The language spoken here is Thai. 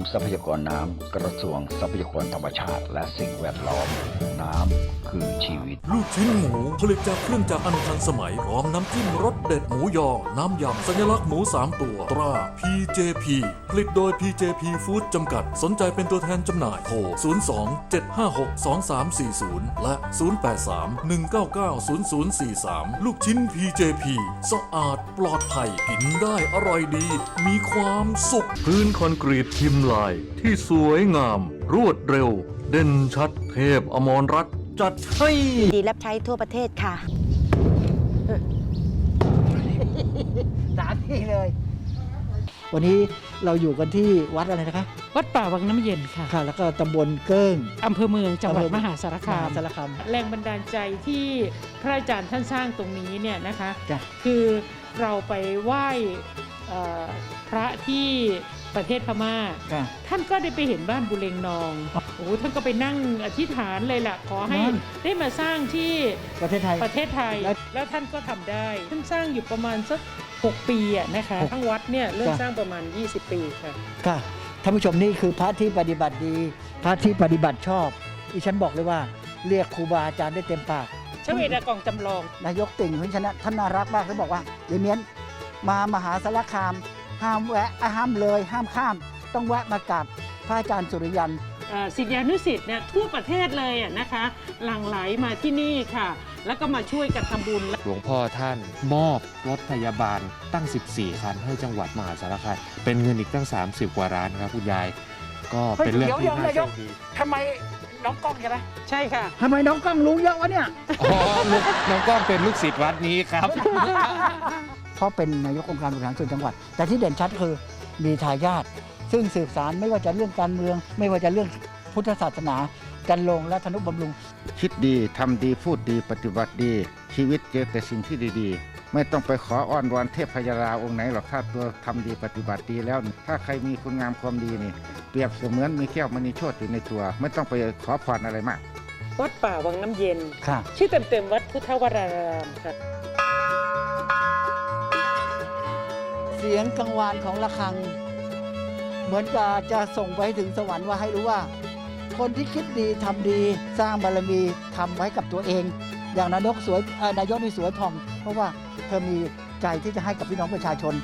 มทรัพยากรน้ำกระทรวงทรัพยากรธรรมชาติ และสิ่งแวดล้อม น้ำคือชีวิต ลูกชิ้นหมูผลิตจากเครื่องจักรอันทันสมัยพร้อมน้ำจิ้มรสเด็ดหมูยอ น้ำยำสัญลักษณ์หมู 3 ตัว ตรา PJP ผลิตโดย PJP Food จำกัด สนใจเป็นตัวแทนจำหน่ายโทร 02 756 2340 และ 083 199 0043 ลูกชิ้น PJP สะอาดปลอดภัยกินได้อร่อยดี มีความสุขพื้นคอนกรีตพิมพ์ลายที่สวยงาม รวดเร็ว เด่นชัดเทพอมรรัตน์จัดให้ดีรับใช้ทั่วประเทศค่ะ สามที่เลย วันนี้เราอยู่กันที่วัดอะไรนะคะวัดป่าวังน้ำเย็นค่ะค่ะ แล้วก็ตำบลเกิ้ง อำเภอเมืองจังหวัดอำเภอ มหาสารคามมหสารคาม แรงบันดาลใจที่พระอาจารย์ท่านสร้างตรงนี้เนี่ยนะคะ จ้ะ คือเราไปไหว้เอ่อพระที่ ประเทศพม่า ค่ะ ท่านก็ได้ไปเห็นบ้านบุเรงนองโอ้โหท่านก็ไปนั่งอธิษฐานเลยล่ะ ขอให้นั่น ได้มาสร้างที่ประเทศไทย ประเทศไทย แล้วแล้วท่านก็ทำได้ ท่านสร้างอยู่ประมาณสัก 6 ปีอะนะคะ หกทั้งวัดเนี่ยเริ่มจ้ะ สร้างประมาณ 20 ปีค่ะ ค่ะท่านผู้ชมนี่คือพระที่ปฏิบัติดี พระที่ปฏิบัติชอบดิฉันบอกเลยว่าเรียกครูบาอาจารย์ได้เต็มปาก ชเวดากองจำลอง นายกติ่งคุณชนะท่านน่ารักมากเขาบอกว่าเดเมียนมามหาสารคาม ห้ามแวะอะห้ามเลย ห้ามข้าม ต้องแวะมากับพระอาจารย์สุริยันเอ่อศิษยานุสิษย์เนี่ยทั่วประเทศเลยอะนะคะ หลั่งไหลมาที่นี่ค่ะ แล้วก็มาช่วยกันทำบุญ หลวงพ่อท่านมอบรถพยาบาลตั้ง 14 คันให้จังหวัดมหาสารคามเป็นเงินอีกตั้ง 30 กว่าล้านครับคุณยาย ก็เป็นเรื่องที่เดี๋ยวน่าเดี๋ยวโชคดีทำไมน้องกล้องใช่ไหมใช่ค่ะทำไมน้องกล้องรู้เยอะวะเนี่ย อ๋อลูกน้องก้องเป็นลูกศิษย์วัดนี้ครับ เพราะเป็นนายกองค์การบริหารส่วนจังหวัด แต่ที่เด่นชัดคือมีทายาทซึ่งสืบสารไม่ว่าจะเรื่องการเมือง ไม่ว่าจะเรื่องพุทธศาสนากันลงและธนุบำรุง คิดดีทำดีพูดดีปฏิบัติดี ชีวิตเจอแต่สิ่งที่ดีๆ ไม่ต้องไปขออ้อนวอนเทพพยาราองค์ไหนหรอกถ้าตัวทำดีปฏิบัติดีแล้ว ถ้าใครมีคุณงามความดีนี่ เปรียบเสมือนมีแก้วมณีโชติอยู่ในตัว ไม่ต้องไปขอพรอะไรมาก วัดป่าวังน้ำเย็นค่ะชื่อเต็มๆวัดพุทธวรารามค่ะ เสียงกังวานของระฆัง เหมือนกับจะส่งไปถึงสวรรค์ว่าให้รู้ว่า คนที่คิดดีทำดีสร้างบารมีทำไว้กับตัวเอง อย่างนายกสวยนายกนี่สวยผ่อง เพราะว่าเธอมีใจที่จะให้กับพี่น้องประชาชน